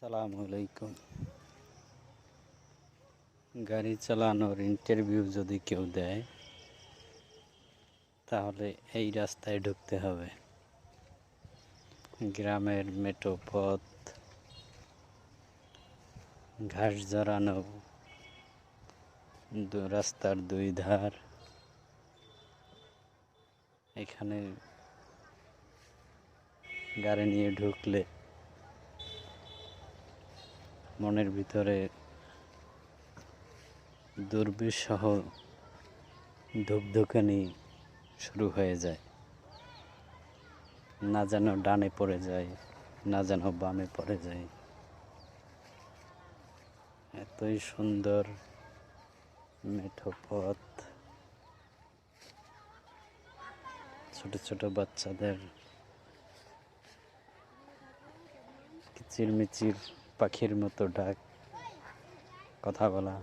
সালাম আলাইকুম। গাড়ি চালানোর ইন্টারভিউ যদি কেউ দেয়, তাহলে এই রাস্তায় ঢুকতে হবে। গ্রামের মেটো পথ, ঘাস জড়ানো রাস্তার দুই ধার। এখানে গাড়ি নিয়ে ঢুকলে মনের ভিতরে দুর্বিষহ ধুকধুকানি শুরু হয়ে যায়। না যেন ডানে পড়ে যায়, না যেন বামে পড়ে যায়। এতই সুন্দর মেঠো পথ। ছোট ছোট বাচ্চাদের কিচিরমিচির পাখির মতো ডাক কথা বলা।